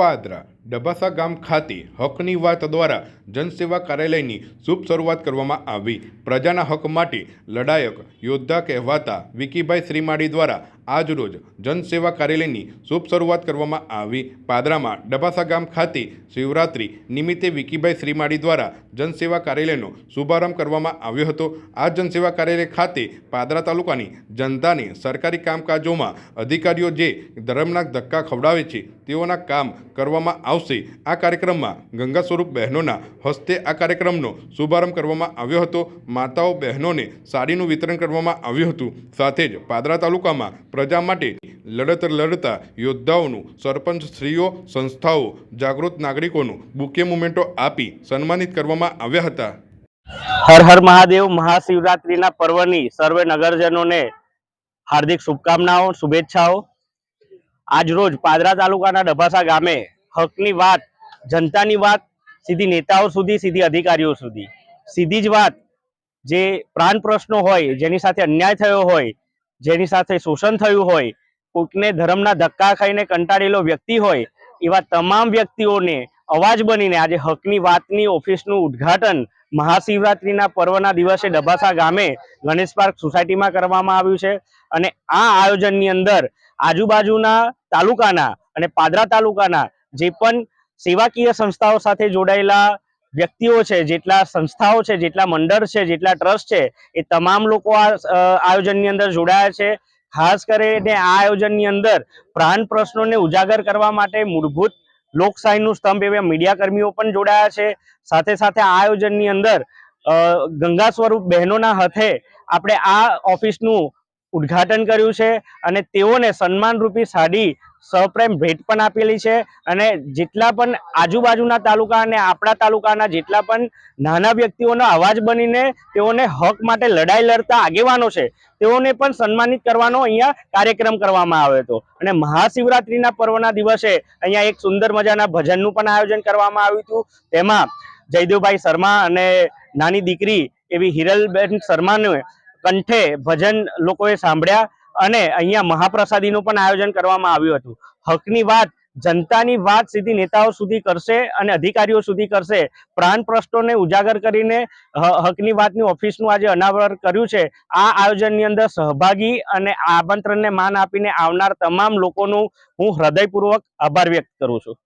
પાદરા ડબાસા ગામ ખાતે હકની વાત દ્વારા જનસેવા કાર્યાલયની શુભ શરૂઆત કરવામાં આવી. પ્રજાના હક માટે લડાયક યોદ્ધા કહેવાતા વિકીભાઈ શ્રીમાળી દ્વારા આજરોજ જનસેવા કાર્યાલયની શુભ શરૂઆત કરવામાં આવી. પાદરામાં ડબાસા ગામ ખાતે શિવરાત્રિ નિમિત્તે વિકીભાઈ શ્રીમાળી દ્વારા જનસેવા કાર્યાલયનો શુભારંભ કરવામાં આવ્યો હતો. આ જનસેવા કાર્યાલય ખાતે પાદરા તાલુકાની જનતાને સરકારી કામકાજોમાં અધિકારીઓ જે ધર્મના ધક્કા ખવડાવે છે તેઓના કામ કરવામાં આવશે. આ કાર્યક્રમમાં ગંગા સ્વરૂપ બહેનોના હસ્તે આ કાર્યક્રમનો શુભારંભ કરવામાં આવ્યો હતો. માતાઓ બહેનોને સાડીનું વિતરણ કરવામાં આવ્યું હતું. સાથે જ પાદરા તાલુકામાં પ્રજા માટે લડત લડતા યોદ્ધાઓનું સરપંચ શ્રીઓ સંસ્થાઓ, જાગૃત નાગરિકોનું બુકે મુમેન્ટો આપી સન્માનિત કરવામાં આવ્યા હતા. હર હર મહાદેવ, મહાશિવરાત્રિના પર્વની સર્વે નગરજનોને હાર્દિક શુભકામનાઓ, શુભેચ્છાઓ. આજરોજ પાદરા તાલુકાના ડભાસા ગામે હકની વાત, જનતાની વાત, સીધી નેતાઓ સુધી, સીધી અધિકારીઓ સુધી. સીધી જ વાત, જે પ્રાણ પ્રશ્નો હોય, જેની સાથે અન્યાય થયો હોય, જેની સાથે શોષણ થયું હોય કોઈકને ધર્મના ધક્કા ખાઈને કંટાળેલો વ્યક્તિ હોય, એવા તમામ વ્યક્તિઓને અવાજ બનીને આજે હકની વાતની ઓફિસનું ઉદ્ઘાટન મહાશિવરાત્રિના પર્વના દિવસે ડભાસા ગામે ગણેશ પાર્ક સોસાયટીમાં કરવામાં આવ્યું છે. અને આ આયોજનની અંદર આજુબાજુના તાલુકાના અને પાદરા તાલુકાના જે પણ સેવાકીય સંસ્થાઓ સાથે જોડાયેલા વ્યક્તિઓ છે, જેટલા સંસ્થાઓ છે, જેટલા મંડળ છે, જેટલા ટ્રસ્ટ છે, એ તમામ લોકો આ આયોજનની અંદર જોડાયા છે. ખાસ કરીને આ આયોજનની અંદર પ્રાણ પ્રશ્નોને ઉજાગર કરવા માટે મૂળભૂત લોકશાહીનું સ્તંભ એવા મીડિયાકર્મીઓ પણ જોડાયા છે. સાથે સાથે આ આયોજનની અંદર ગંગા સ્વરૂપ બહેનોના હાથે આપણે આ ઓફિસનું ઉદ્ઘાટન કર્યું છે અને તેઓને સન્માનરૂપી સાડી સપ્રેમ ભેટ પણ આપેલી છે અને જેટલા પણ આજુબાજુના તાલુકા અને આપણા તાલુકાના જેટલા પણ નાના વ્યક્તિઓનો અવાજ બનીને તેઓને હક માટે લડાઈ લડતા આગેવાનો છે, તેઓને પણ સન્માનિત કરવાનો અહીંયા કાર્યક્રમ કરવામાં આવ્યો હતો. અને મહાશિવરાત્રિના પર્વના દિવસે અહીંયા એક સુંદર મજાના ભજનનું પણ આયોજન કરવામાં આવ્યું હતું. તેમાં જયદેવભાઈ શર્મા અને નાની દીકરી એવી હિરલબેન શર્માને કંઠે ભજન લોકોએ સાંભળ્યા. અને અહીંયા મહાપ્રસાદીનું પણ આયોજન કરવામાં આવ્યું હતું. હકની વાત, જનતાની વાત સીધી નેતાઓ સુધી કરશે અને અધિકારીઓ સુધી કરશે. પ્રાણ પ્રશ્નોને ઉજાગર કરીને હકની વાતની ઓફિસનું આજે અનાવરણ કર્યું છે. આ આયોજનની અંદર સહભાગી અને આમંત્રણને માન આપીને આવનાર તમામ લોકોનું હું હૃદયપૂર્વક આભાર વ્યક્ત કરું છું.